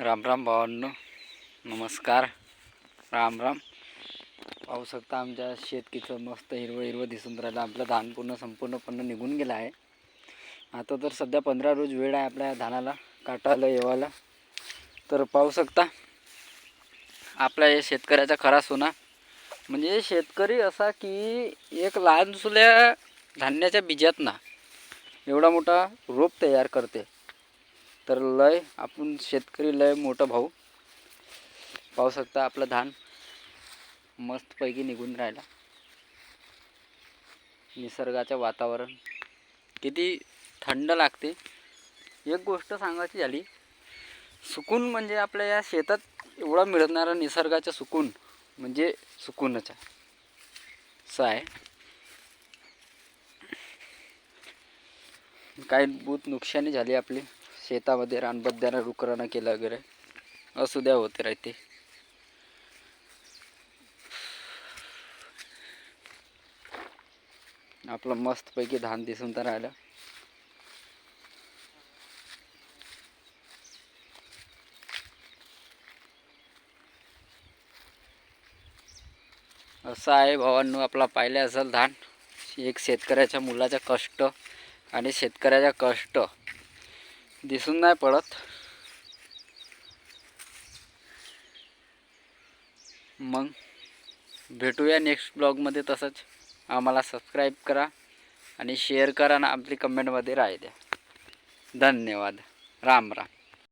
राम राम भावांनो नमस्कार. राम राम. पाहू शकता आमच्या शेतकीचं मस्त हिरवं हिरवं दिसून राहिलं. आपलं धान पूर्ण संपूर्णपणे निघून गेलं आहे. आता तर सध्या पंधरा रोज वेळ आहे आपल्या धानाला काटायला येवायला. तर पाहू शकता आपल्या हे शेतकऱ्याचा खरा सोना. म्हणजे शेतकरी असा की एक लहानसुल्या धान्याच्या धान्याच्या बीजातनं एवढा मोठा रोप तयार करते. तर लय आपण शेतकरी लय मोठा भाऊ. पाहू शकता आपलं धान मस्तपैकी निघून राहिला. निसर्गाचं वातावरण. किती थंड लागते. एक गोष्ट सांगायची झाली सुकून म्हणजे आपल्या या शेतात एवढा मिळणारा निसर्गाचं सुकून म्हणजे सुकूनच. आहे असं आहे. काही बूत नुकसानी झाली आपली. शेतामध्ये रानबद्यानं रुकरानं केलं वगैरे. असू द्या होते राहते आपलं मस्तपैकी धान दिसून तर राहिलं. असं आहे भावांनो आपला पाहिलं असेल धान. एक शेतकऱ्याच्या मुलाचा कष्ट आणि शेतकऱ्याचा कष्ट. दिसून नाही पडत. मग भेटूया नेक्स्ट ब्लॉगमध्ये तसंच आम्हाला सबस्क्राईब करा आणि शेअर करा ना आपली कमेंटमध्ये राय द्या. धन्यवाद. राम राम.